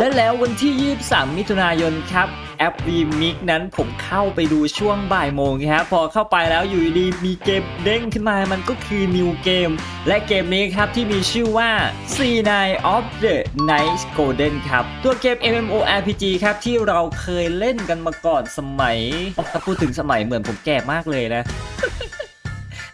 และแล้ววันที่ 23 มิถุนายนครับแอป v m i x นั้นผมเข้าไปดูช่วงบ่ายโมงครับพอเข้าไปแล้วอยู่ดีมีเกมเด้งขึ้นมามันก็คือ New Game และเกมนี้ครับที่มีชื่อว่า C9 of the Night Golden ครับ ตัวเกม MMORPG ครับที่เราเคยเล่นกันมาก่อนสมัยถ้าพูดถึงสมัยเหมือนผมแก่มากเลยนะ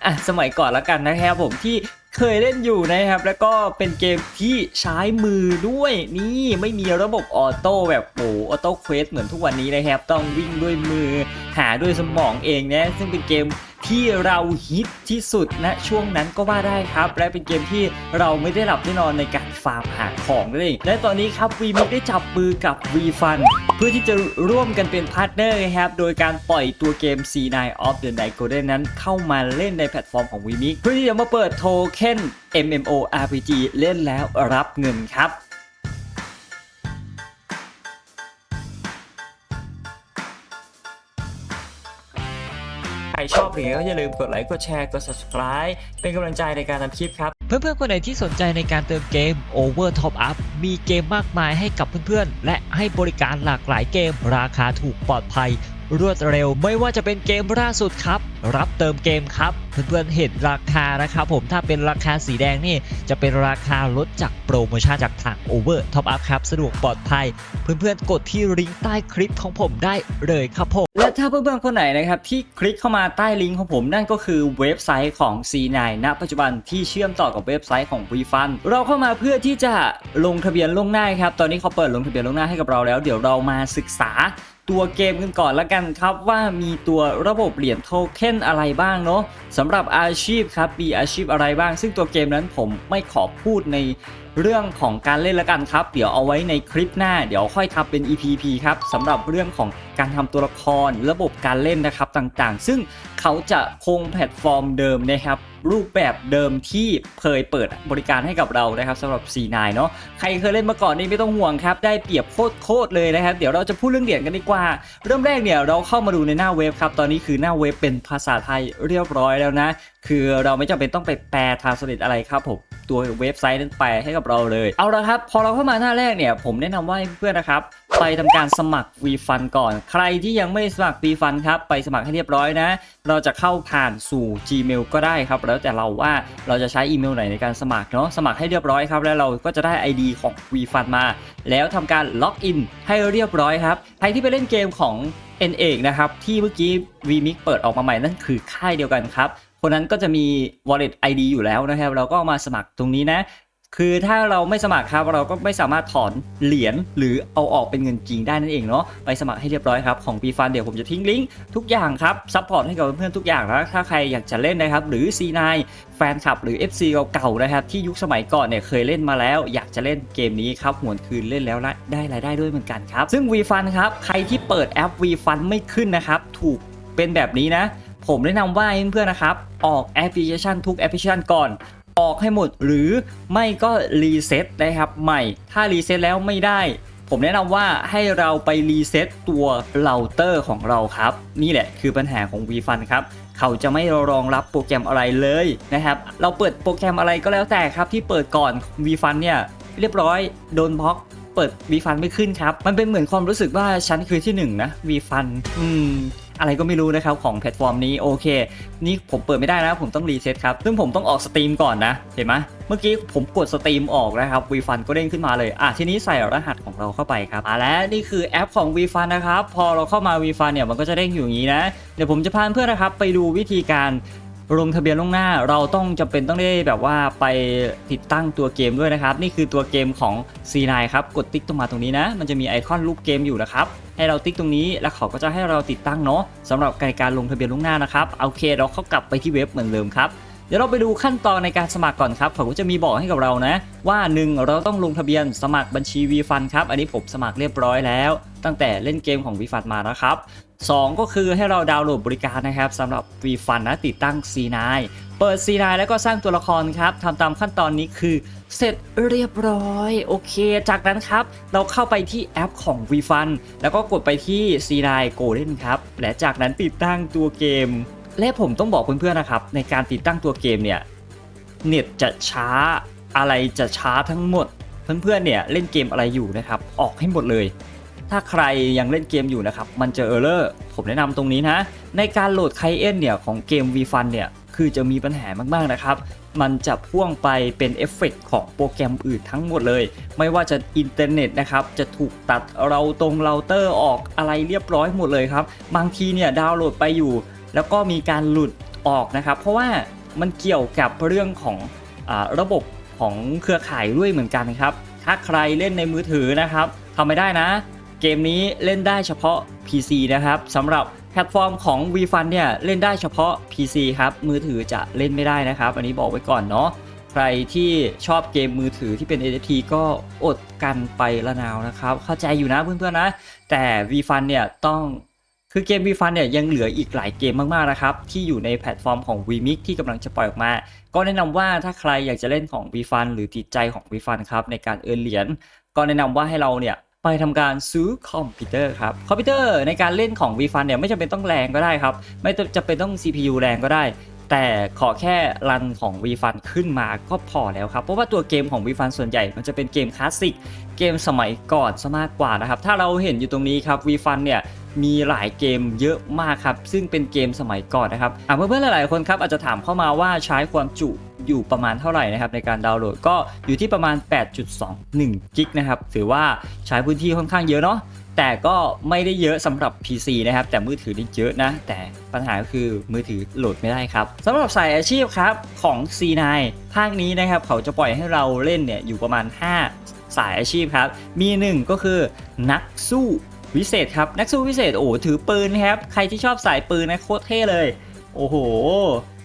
อะสมัยก่อนแล้วกันนะครับผมที่ เคยเล่นอยู่นะครับ แล้วก็เป็นเกมที่ใช้มือด้วยนี่ไม่มีระบบออโต้แบบโอ้ออโต้เควสเหมือนทุกวันนี้นะครับ ต้องวิ่งด้วยมือหาด้วยสมองเองนะซึ่งเป็นเกม ที่เราฮิตที่สุดณช่วงนั้นก็ว่าได้ครับ และเป็นเกมที่เราไม่ได้หลับได้นอนในการฟาร์มหาของนั่นเองและตอนนี้ครับวีมิกได้จับมือกับ v f u n เพื่อที่จะร่วมกันเป็นพาร์ทเนอร์นะครับ โดยการปล่อยตัวเกม C9 of the Night Golden นั้นเข้ามาเล่นในแพลตฟอร์มของ v m i เพื่อที่จะมาเปิดโทเค็น MMORPG เล่นแล้วรับเงินครับ ใครชอบหรือก็อย่าลืมกดไลค์กดแชร์กด subscribe เป็นกำลังใจในการทำคลิปครับ เพื่อนๆคนไหนที่สนใจในการเติมเกม Over Top Up มีเกมมากมายให้กับเพื่อนๆ และให้บริการหลากหลายเกมราคาถูกปลอดภัย รวดเร็วไม่ว่าจะเป็นเกมล่าสุดครับ รับเติมเกมครับ เพื่อนๆเห็นราคานะครับผมถ้าเป็นราคาสีแดงนี่จะเป็นราคาลดจากโปรโมชั่นจากทาง Over Top Up ครับ สะดวกปลอดภัย เพื่อนๆกดที่ลิงก์ใต้คลิปของผมได้เลยครับผมและถ้าเพื่อนๆคนไหนนะครับที่คลิกเข้ามาใต้ลิงก์ของผมนั่นก็คือเว็บไซต์ของ C9 ณ ปัจจุบันที่เชื่อมต่อกับเว็บไซต์ของ v f u n เราเข้ามาเพื่อที่จะลงทะเบียนล่วงหน้าครับตอนนี้เขาเปิดลงทะเบียนล่วงหน้าให้กับเราแล้ว เดี๋ยวเรามาศึกษา ตัวเกมกันก่อนละกันครับว่ามีตัวระบบเหรียญโทเค็นอะไรบ้างเนาะสำหรับอาชีพครับมีอาชีพอะไรบ้าง ซึ่งตัวเกมนั้นผมไม่ขอพูดในเรื่องของการเล่นละกันครับ เดี๋ยวเอาไว้ในคลิปหน้า เดี๋ยวค่อยทำเป็น EPP ครับสำหรับเรื่องของ การทำตัวละครระบบการเล่นนะครับต่างๆ ซึ่งเขาจะคงแพลตฟอร์มเดิมนะครับรูปแบบเดิมที่เคยเปิดบริการให้กับเรานะครับสำหรับ C9 เนาะใครเคยเล่นมาก่อนนี่ไม่ต้องห่วงครับ ได้เปรียบโคตรๆเลยนะครับ เดี๋ยวเราจะพูดเรื่องเหรียญกันดีกว่า เริ่มแรกเนี่ยเราเข้ามาดูในหน้าเว็บครับ ตอนนี้คือหน้าเว็บเป็นภาษาไทยเรียบร้อยแล้วนะ คือเราไม่จำเป็นต้องไปแปลทางสลิดอะไรครับผมตัวเว็บไซต์นั้นแปลให้กับเราเลย เอาละครับ พอเราเข้ามาหน้าแรกเนี่ยผมแนะนำว่าเพื่อนนะครับ ไปทำการสมัคร v f u n ก่อน ใครที่ยังไม่สมัคร v f u n ครับ ไปสมัครให้เรียบร้อยนะ เราจะเข้าผ่านสู่ Gmail ก็ได้ครับ แล้วแต่เราว่าเราจะใช้อีเมลไหนในการสมัครเนาะ สมัครให้เรียบร้อยครับ แล้วเราก็จะได้ ID ของ v f u n มา แล้วทำการล็อกอินให้เรียบร้อยครับ ใครที่ไปเล่นเกมของ N เอกนะครับ ที่เมื่อกี้ v m i x เปิดออกมาใหม่นั่นคือค่ายเดียวกันครับคนนั้นก็จะมี wallet ID อยู่แล้วนะครับ เราก็มาสมัครตรงนี้นะ คือถ้าเราไม่สมัครครับเราก็ไม่สามารถถอนเหรียญหรือเอาออกเป็นเงินจริงได้นั่นเองเนาะไปสมัครให้เรียบร้อยครับของ p f u n เดี๋ยวผมจะทิ้งลิงก์ทุกอย่างครับซัพพอร์ตให้กับเพื่อนๆทุกอย่างแล้วถ้าใครอยากจะเล่นนะครับหรือ C9 แฟนคลับหรือ FC เก่าๆนะครับที่ยุคสมัยก่อนเนี่ยเคยเล่นมาแล้ว อยากจะเล่นเกมนี้ครับหวนคืนเล่นแล้วได้รายได้ด้วยเหมือนกันครับซึ่ง v f u n ครับใครที่เปิดแอป v f u n ไม่ขึ้นนะครับถูกเป็นแบบนี้นะผมแนะนำว่าเพื่อนๆนะครับออกแอปพลิเคชันทุกแอปพลิเคชันก่อน ออกให้หมด หรือไม่ก็รีเซ็ตนะครับใหม่ ถ้ารีเซ็ตแล้วไม่ได้ ผมแนะนำว่าให้เราไปรีเซ็ตตัวเราเตอร์ของเราครับ นี่แหละคือปัญหาของ v f u n ครับเขาจะไม่รองรับโปรแกรมอะไรเลยนะครับ เราเปิดโปรแกรมอะไรก็แล้วแต่ครับ ที่เปิดก่อน v f u n เนี่ยเรียบร้อยโดนบล็อกเปิด v f u n ไม่ขึ้นครับ มันเป็นเหมือนความรู้สึกว่าฉันคือที่หนึ่งนะ v f u n อืม อะไรก็ไม่รู้นะครับของแพลตฟอร์มนี้โอเค นี่ผมเปิดไม่ได้นะผมต้องรีเซ็ตครับ ซึ่งผมต้องออกสตรีมก่อนนะ เห็นไหมเมื่อกี้ผมกดสตรีมออกนะครับ V ีฟันก็เด้งขึ้นมาเลยอะทีนี้ใส่รหัสของเราเข้าไปครับอะและนี่คือแอปของ V ีฟันนะครับพอเราเข้ามา V ีฟันเนี่ยมันก็จะเด้งอยู่อย่างนี้นะเดี๋ยวผมจะพาเพื่อนนะครับไปดูวิธีการ ลงทะเบียนล่วงหน้าเราต้องจำเป็นต้องได้แบบว่าไปติดตั้งตัวเกมด้วยนะครับ นี่คือตัวเกมของ C9 ครับกดติ๊กตรงมาตรงนี้นะ มันจะมีไอคอนรูปเกมอยู่นะครับให้เราติ๊กตรงนี้แล้วเขาก็จะให้เราติดตั้งเนาะสำหรับการลงทะเบียนล่วงหน้านะครับโอเค เราเข้ากลับไปที่เว็บเหมือนเดิมครับ ดี๋ยวเราไปดูขั้นตอนในการสมัครก่อนครับเขาก็จะมีบอกให้กับเรานะ ว่า 1 เราต้องลงทะเบียนสมัครบัญชี v f u n ครับ อันนี้ผมสมัครเรียบร้อยแล้ว ตั้งแต่เล่นเกมของ v f u n มานะครับ2 ก็คือให้เราดาวน์โหลดบริการนะครับสำหรับ v f u n นนะติดตั้ง C9 เปิด C9 แล้วก็สร้างตัวละครครับทำตามขั้นตอนนี้คือเสร็จเรียบร้อย โอเค จากนั้นครับ เราเข้าไปที่แอปของ v f u n แล้วก็กดไปที่ C9 Golden ครับ และจากนั้นติดตั้งตัวเกม และผมต้องบอกเพื่อนๆนะครับ ในการติดตั้งตัวเกมเนี่ยเน็ตจะช้าอะไรจะช้าทั้งหมด เพื่อนๆเนี่ยเล่นเกมอะไรอยู่นะครับ ออกให้หมดเลย ถ้าใครยังเล่นเกมอยู่นะครับ มันเจอเออร์เลอร์ผมแนะนำตรงนี้นะ ในการโหลดไคเอ็นเนี่ยของเกม v f u n เนี่ยคือจะมีปัญหามากๆนะครับ มันจะพ่วงไปเป็นเอฟเฟกต์ของโปรแกรมอื่นทั้งหมดเลย ไม่ว่าจะอินเทอร์เน็ตนะครับ จะถูกตัดเราตรงเราเตอร์ออกอะไรเรียบร้อยหมดเลยครับ บางทีเนี่ยดาวน์โหลดไปอยู่ แล้วก็มีการหลุดออกนะครับ เพราะว่ามันเกี่ยวกับเรื่องของอระบบของเครือข่ายด้วยเหมือนกันครับ ถ้าใครเล่นในมือถือนะครับทำไม่ได้นะ เกมนี้เล่นได้เฉพาะ PC นะครับสำหรับแพลตฟอร์มของ v f u n เนี่ยเล่นได้เฉพาะ PC ครับ มือถือจะเล่นไม่ได้นะครับ อันนี้บอกไว้ก่อนเนาะใครที่ชอบเกมมือถือที่เป็น NFT ก็อดกันไปละนาวนะครับ เข้าใจอยู่นะเพื่อนๆนะ แต่ v f u n เนี่ยต้อง คือเกม v f u n เนี่ยยังเหลืออีกหลายเกมมากๆนะครับที่อยู่ในแพลตฟอร์มของ VMix ที่กำลังจะปล่อยออกมา ก็แนะนำว่าถ้าใครอยากจะเล่นของ v f u n หรือติดใจของ v f u n ครับในการเอินเหรียญก็แนะนำว่าให้เราเนี่ยไปทำการซื้อคอมพิวเตอร์ครับคอมพิวเตอร์ในการเล่นของ v f u n เนี่ยไม่จำเป็นต้องแรงก็ได้ครับไม่จำเป็นต้อง CPU แรงก็ได้ แต่ขอแค่รันของ v f u n ขึ้นมาก็พอแล้วครับเพราะว่าตัวเกมของ v f u n ส่วนใหญ่มันจะเป็นเกมคลาสสิกเกมสมัยก่อนซะมากกว่านะครับถ้าเราเห็นอยู่ตรงนี้ครับ v f u n เนี่ย มีหลายเกมเยอะมากครับ ซึ่งเป็นเกมสมัยก่อนนะครับอะเพื่อนๆหลายๆคนครับอาจจะถามเข้ามาว่าใช้ความจุอยู่ประมาณเท่าไหร่นะครับในการดาวน์โหลดก็อยู่ที่ประมาณ 8.21 กิกนะครับถือว่าใช้พื้นที่ค่อนข้างเยอะเนาะแต่ก็ไม่ได้เยอะสำหรับ PC นะครับ แต่มือถือนี่เยอะนะ แต่ปัญหาก็คือมือถือโหลดไม่ได้ครับสำหรับสายอาชีพครับของ C9 ภาคนี้นะครับ เขาจะปล่อยให้เราเล่นเนี่ยอยู่ประมาณ 5 สายอาชีพครับ มีหนึ่งก็คือนักสู้ วิเศษครับนักสู้วิเศษโอ้โหถือปืนครับใครที่ชอบสายปืนนะโคตรเท่เลย โอ้โห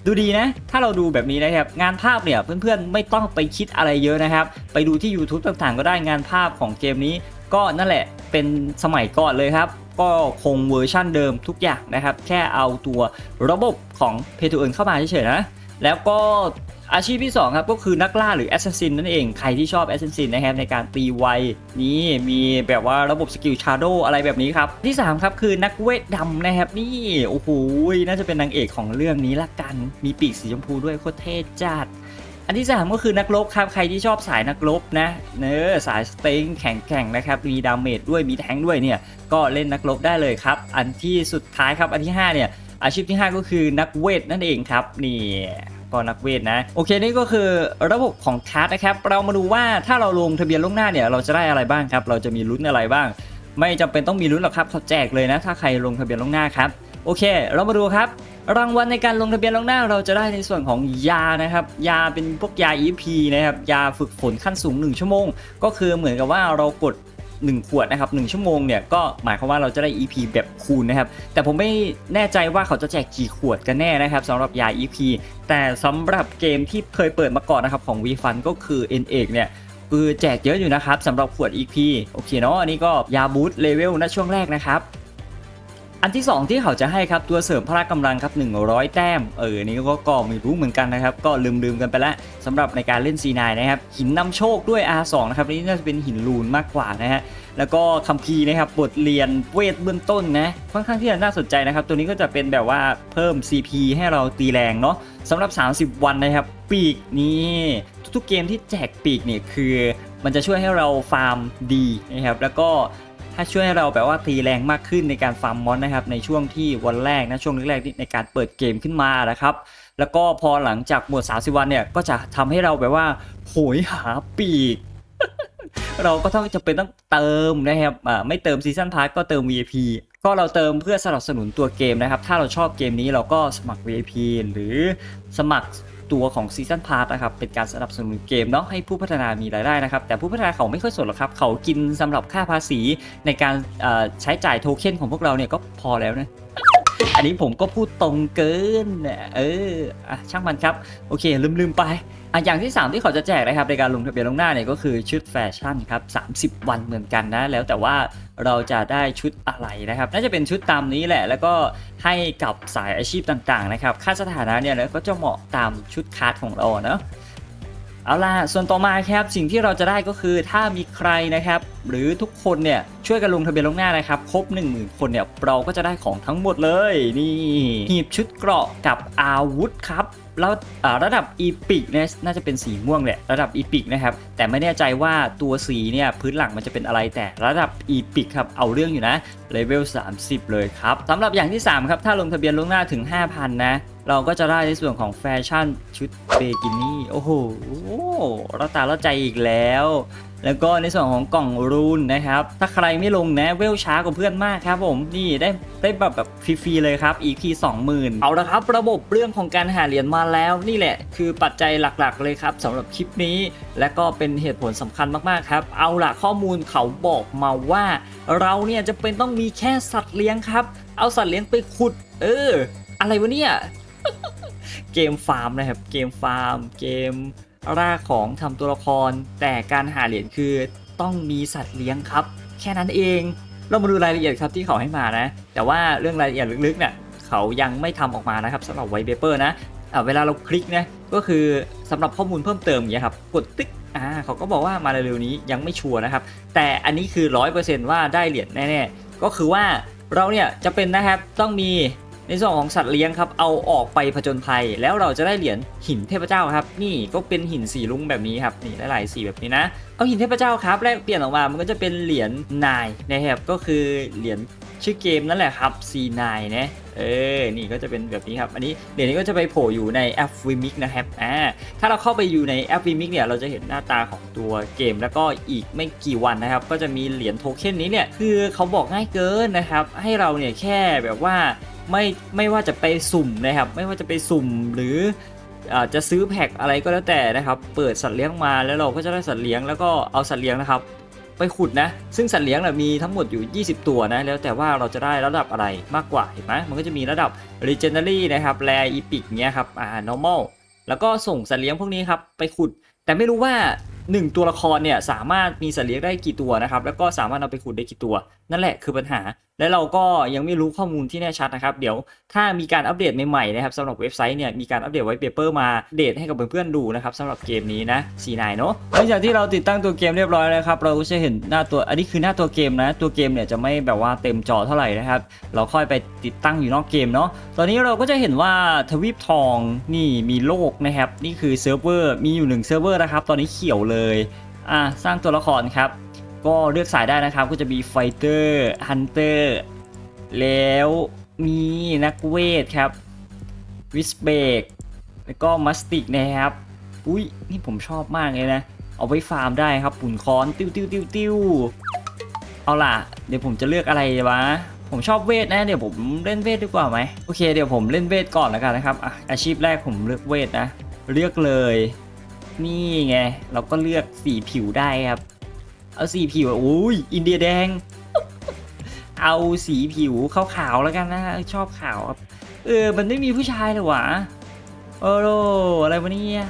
ดูดีนะ ถ้าเราดูแบบนี้นะครับ งานภาพเนี่ยเพื่อนๆไม่ต้องไปคิดอะไรเยอะนะครับ ไปดูที่ YouTube ต่างๆ ก็ได้งานภาพของเกมนี้ ก็นั่นแหละเป็นสมัยก่อนเลยครับ ก็คงเวอร์ชั่นเดิมทุกอย่างนะครับ แค่เอาตัวระบบของ Pay to Earn เข้ามาเฉยๆนะแล้วก็ อาชีพที่2ครับก็คือนักล่าหรือ Assassin นั่นเองใครที่ชอบ Assassin นะครับในการตีไวนี่มีแบบว่าระบบสกิล Shadow อะไรแบบนี้ครับ ที่ 3 ครับคือนักเวทดำนะครับ นี่โอ้โหน่าจะเป็นนางเอกของเรื่องนี้ละกัน มีปีกสีชมพูด้วยโคตรเท่จัดอันที่ 3 ก็คือนักรบครับ ใครที่ชอบสายนักรบนะเนื้อสายสเต็งแข็งแกร่งนะครับ มีดาเมจด้วยมีแทงด้วยเนี่ย ก็เล่นนักรบได้เลยครับ อันที่สุดท้ายครับอันที่ 5 เนี่ย อาชีพที่ 5 ก็คือนักเวทนั่นเองครับนี่ ก็นักเวทนะ โอเคนี่ก็คือระบบของคัสนะครับ เรามาดูว่าถ้าเราลงทะเบียนล่วงหน้าเนี่ยเราจะได้อะไรบ้างครับ เราจะมีลุ้นอะไรบ้าง ไม่จำเป็นต้องมีลุ้นหรอกครับเขาแจกเลยนะ ถ้าใครลงทะเบียนล่วงหน้าครับ โอเค เรามาดูครับ รางวัลในการลงทะเบียนล่วงหน้า เราจะได้ในส่วนของยานะครับ ยาเป็นพวกยา EP นะครับ ยาฝึกฝนขั้นสูง 1 ชั่วโมง ก็คือเหมือนกับว่าเรากด 1 ขวดนะครับ1ชั่วโมงเนี่ยก็หมายความว่าเราจะได้ EP แบบคูณนะครับ แต่ผมไม่แน่ใจว่าเขาจะแจกกี่ขวดกันแน่นะครับสำหรับยา EP แต่สำหรับเกมที่เคยเปิดมาก่อนนะครับของ v f u n ก็คือ n เอกเนี่ยคือแจกเยอะอยู่นะครับสำหรับขวด EP โอเคเนาะอันนี้ก็ยาบูตเลเวลณช่วงแรกนะครับ อันที่ 2 ที่เขาจะให้ครับตัวเสริมพละกำลังครับ 100 แต้ม เออนี้ก็ก็ไม่รู้เหมือนกันนะครับ ก็ลืมๆกันไปแล้วสำหรับในการเล่น C9 นะครับหินนำโชคด้วย R2 นะครับอันนี่น่าจะเป็นหินลูนมากกว่านะฮะแล้วก็คัมภีร์นะครับบทเรียนเวทเบื้องต้นนะค่อนข้างที่จะน่าสนใจนะครับ ตัวนี้ก็จะเป็นแบบว่าเพิ่ม CP ให้เราตีแรงเนาะสำหรับ 30 วันนะครับ ปีกนี่ทุกๆเกมที่แจกปีกเนี่ยคือ มันจะช่วยให้เราฟาร์มดีนะครับแล้วก็ ถ้าช่วยให้เราแบบว่าตีแรงมากขึ้นในการฟาร์มมอนนะครับในช่วงที่วันแรกนะช่วงแรกๆในการเปิดเกมขึ้นมานะครับแล้วก็พอหลังจากหมด 30 วันเนี่ยก็จะทำให้เราแบบว่าโหยหาปีก เราก็ต้องจะเป็นต้องเติมนะครับไม่เติมซีซันพาร์ก็เติม VIP ก็เราเติมเพื่อสนับสนุนตัวเกมนะครับ ถ้าเราชอบเกมนี้เราก็สมัคร VIP หรือสมัคร ตัวของซีซันพาร์นะครับเป็นการสนับสนุนเกมเนาะให้ผู้พัฒนามีรายได้นะครับ แต่ผู้พัฒนาเขาไม่ค่อยสนหรอกครับ เขากินสำหรับค่าภาษีในการใช้จ่ายโทเค็นของพวกเราเนี่ยก็พอแล้วนะ อันนี้ผมก็พูดตรงเกินนะเอออะช่างมันครับ โอเค ลืมๆไปอะอย่างที่ 3 ที่เขาจะแจกนะครับในการลงทะเบียนลงหน้าเนี่ยก็คือชุดแฟชั่นครับ 30 วันเหมือนกันนะ แล้วแต่ว่าเราจะได้ชุดอะไรนะครับ น่าจะเป็นชุดตามนี้แหละ แล้วก็ให้กับสายอาชีพต่างๆนะครับ ค่าสถานะเนี่ยก็จะเหมาะตามชุดคาร์ดของเราเนาะ เอาล่ะ ส่วนต่อมาครับสิ่งที่เราจะได้ก็คือถ้ามีใครนะครับ หรือทุกคนเนี่ยช่วยกันลงทะเบียนลงหน้านะครับครบ 1 0,000 คนเนี่ยเราก็จะได้ของทั้งหมดเลย นี่หีบชุดเกราะกับอาวุธครับแล้วระดับอีพิกเนี่ยน่าจะเป็นสีม่วงแหละระดับอีพิกนะครับแต่ไม่แน่ใจว่าตัวสีเนี่ยพื้นหลังมันจะเป็นอะไรแต่ระดับอีพิกครับเอาเรื่องอยู่นะเลเวล30 เลยครับสำหรับอย่างที่ 3 ครับ ถ้าลงทะเบียนล่วงหน้าถึง 5,000 นะ เราก็จะได้ในส่วนของแฟชั่นชุดเบกินี่โอ้โหเราตาเราใจอีกแล้ว แล้วก็ในส่วนของกล่องรูนนะครับ ถ้าใครไม่ลงนะเวลช้ากว่าเพื่อนมากครับผมนี่ได้ได้แบบแบบฟรีๆเลยครับ EP 20,000 เอาละครับ ระบบเรื่องของการหาเหรียญมาแล้วนี่แหละ คือปัจจัยหลักๆ เลยครับสำหรับคลิปนี้ และก็เป็นเหตุผลสำคัญมากๆครับ เอาล่ะข้อมูลเขาบอกมาว่า เราเนี่ยจะเป็นต้องมีแค่สัตว์เลี้ยงครับ เอาสัตว์เลี้ยงไปขุด เออ อะไรวะเนี่ย เกมฟาร์มนะครับ เกมฟาร์ม เกมล่าของทำตัวละคร แต่การหาเหรียญคือต้องมีสัตว์เลี้ยงครับ แค่นั้นเอง เรามาดูรายละเอียดครับที่เขาให้มานะ แต่ว่าเรื่องรายละเอียดลึกๆเนี่ยเขายังไม่ทำออกมานะครับสำหรับไวเบเปอร์นะเวลาเราคลิกนะก็คือสำหรับข้อมูลเพิ่มเติมอย่างเงี้ยครับกดติ๊กอ่าเขาก็บอกว่ามาเร็วๆนี้ยังไม่ชัวร์นะครับ แต่อันนี้คือ 100%ว่าได้เหรียญแน่ๆก็คือว่าเราเนี่ยจะเป็นนะครับต้องมี ในส่วนของสัตว์เลี้ยงครับเอาออกไปผจญภัย แล้วเราจะได้เหรียญหินเทพเจ้าครับ นี่ก็เป็นหินสีลุ้งแบบนี้ครับนี่หลายๆสีแบบนี้นะเอาหินเทพเจ้าครับแลกเปลี่ยนออกมามันก็จะเป็นเหรียญนายนะครับก็คือเหรียญชื่อเกมนั่นแหละครับ C9 นะเออ นี่ก็จะเป็นแบบนี้ครับ อันนี้เหรียญนี้ก็จะไปโผล่อยู่ในแอป v i m i x นะครับ อ่า ถ้าเราเข้าไปอยู่ในแอป v i m i x เนี่ย เราจะเห็นหน้าตาของตัวเกม แล้วก็อีกไม่กี่วันนะครับ ก็จะมีเหรียญโทเค็นนี้เนี่ย คือเขาบอกง่ายเกินนะครับ ให้เราเนี่ยแค่แบบว่า ไม่ไม่ว่าจะไปสุ่มนะครับ ไม่ว่าจะไปสุ่มหรืออาจะซื้อแพ็คอะไรก็แล้วแต่นะครับ เปิดสัตว์เลี้ยงมาแล้วเราก็จะได้สัตว์เลี้ยงแล้วก็เอาสัตว์เลี้ยงนะครับ ไปขุดนะ ซึ่งสัตว์เลี้ยงน่ะมีทั้งหมดอยู่ 20 ตัวนะ แล้วแต่ว่าเราจะได้ระดับอะไรมากกว่าเห็นไหมมันก็จะมีระดับ legendary นะครับ rare epic เนี้ยครับอ่า normal แล้วก็ส่งสัตว์เลี้ยงพวกนี้ครับไปขุด แต่ไม่รู้ว่า 1 ตัวละครเนี่ยสามารถมีสัตว์เลี้ยงได้กี่ตัวนะครับ แล้วก็สามารถเอาไปขุดได้กี่ตัว นั่นแหละคือปัญหา และเราก็ยังไม่รู้ข้อมูลที่แน่ชัดนะครับ เดี๋ยวถ้ามีการอัปเดตใหม่ๆนะครับสำหรับเว็บไซต์เนี่ยมีการอัปเดตไว้เปเปอร์มาเดทให้กับเพื่อนๆดูนะครับสำหรับเกมนี้นะสีนายเนาะหลังจากที่เราติดตั้งตัวเกมเรียบร้อยแล้วครับเราก็จะเห็นหน้าตัวอันนี้คือหน้าตัวเกมนะตัวเกมเนี่ยจะไม่แบบว่าเต็มจอเท่าไหร่นะครับ เราค่อยไปติดตั้งอยู่นอกเกมเนาะตอนนี้เราก็จะเห็นว่าทวีปทองนี่มีโลกนะครับนี่คือเซิร์ฟเวอร์มีอยู่หนึ่งเซิร์ฟเวอร์นะครับตอนนี้เขียวเลยอะสร้างตัวละครครับ ก็เลือกสายได้นะครับก็จะมีไฟเตอร์ฮันเตอร์แล้วมีนักเวทครับวิสเบกแล้วก็มัสติกนะครับอุ้ยนี่ผมชอบมากเลยนะ เอาไว้ฟาร์มได้ครับปุ่นคอนติ้วติ้วติ้วติ้วเอาล่ะ เดี๋ยวผมจะเลือกอะไรวะผมชอบเวทนะเดี๋ยวผมเล่นเวทดีกว่าไหมโอเคเดี๋ยวผมเล่นเวทก่อนแล้วกันนะครับอะอาชีพแรกผมเลือกเวทนะ เลือกเลย นี่ไง เราก็เลือกสีผิวได้ครับ เอาสีผิวอุ้ยอินเดียแดง เอาสีผิวขาวๆแล้วกันนะชอบขาวครับเออมันไม่มีผู้ชายเลยวะโอ้โหอะไรวะเนี่ย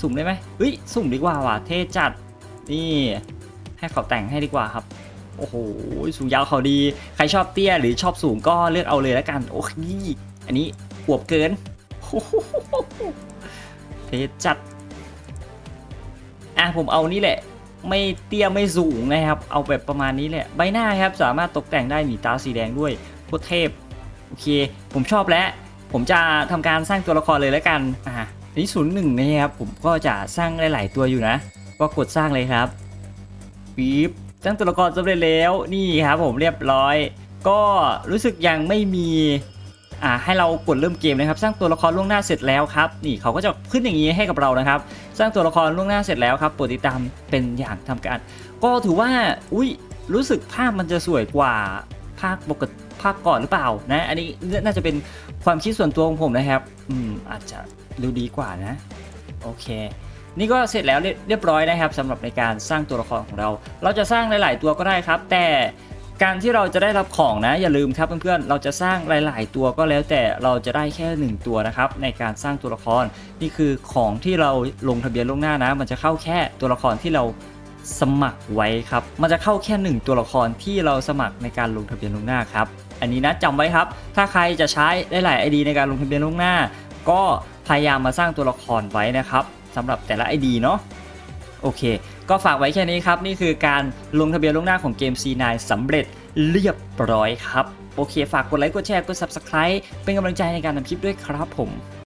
สุ่มได้ไหมเฮ้ยสุ่มดีกว่าว่ะเท่จัดนี่ให้เขาแต่งให้ดีกว่าครับโอ้โหสูงยาวเขาดี ใครชอบเตี้ยหรือชอบสูงก็เลือกเอาเลยแล้วกัน โอ้ยอันนี้อวบเกินเทจัด อะผมเอานี่แหละ ไม่เตี้ยไม่สูงนะครับ เอาแบบประมาณนี้แหละ ใบหน้าครับสามารถตกแต่งได้หนีตาสีแดงด้วยโคตรเทพ โอเค ผมชอบแล้ว ผมจะทำการสร้างตัวละครเลยแล้วกัน อะนี่ศูนย์หนึ่งนะครับ ผมก็จะสร้างหลาย ๆ ตัวอยู่นะ ก็กดสร้างเลยครับปี๊บสร้างตัวละครสำเร็จแล้ว นี่ครับผมเรียบร้อย ก็รู้สึกยังไม่มี อ่าให้เรากดเริ่มเกมนะครับ สร้างตัวละครล่วงหน้าเสร็จแล้วครับนี่เขาก็จะขึ้นอย่างนี้ให้กับเรานะครับ สร้างตัวละครล่วงหน้าเสร็จแล้วครับโปรดติดตามเป็นอย่างทำการ ก็ถือว่าอุ้ยรู้สึกภาพมันจะสวยกว่าภาคปกติภาคก่อนหรือเปล่านะ อันนี้น่าจะเป็นความคิดส่วนตัวของผมนะครับ อืมอาจจะดูดีกว่านะ โอเค นี่ก็เสร็จแล้วเรียเรียบร้อยนะครับสำหรับในการสร้างตัวละครของเรา เราจะสร้างหลาย ๆ ตัวก็ได้ครับ แต่ การที่เราจะได้รับของนะอย่าลืมครับเพื่อนๆเราจะสร้างหลาย ๆ ตัวก็แล้วแต่เราจะได้แค่หนึ่งตัวนะครับในการสร้างตัวละครนี่คือของที่เราลงทะเบียนล่วงหน้านะ มันจะเข้าแค่ตัวละครที่เราสมัครไว้ครับ มันจะเข้าแค่หนึ่งตัวละครที่เราสมัครในการลงทะเบียนล่วงหน้าครับ อันนี้นะจำไว้ครับ ถ้าใครจะใช้ได้หลาย ID ในการลงทะเบียนล่วงหน้า ก็พยายามมาสร้างตัวละครไว้นะครับสสำหรับแต่ละ ID เนาะโอเค ก็ฝากไว้แค่นี้ครับ นี่คือการลงทะเบียนล่วงหน้าของเกม C9 สำเร็จเรียบร้อยครับ โอเค ฝากกดไลค์ กดแชร์ กด Subscribe เป็นกำลังใจในการทำคลิปด้วยครับผม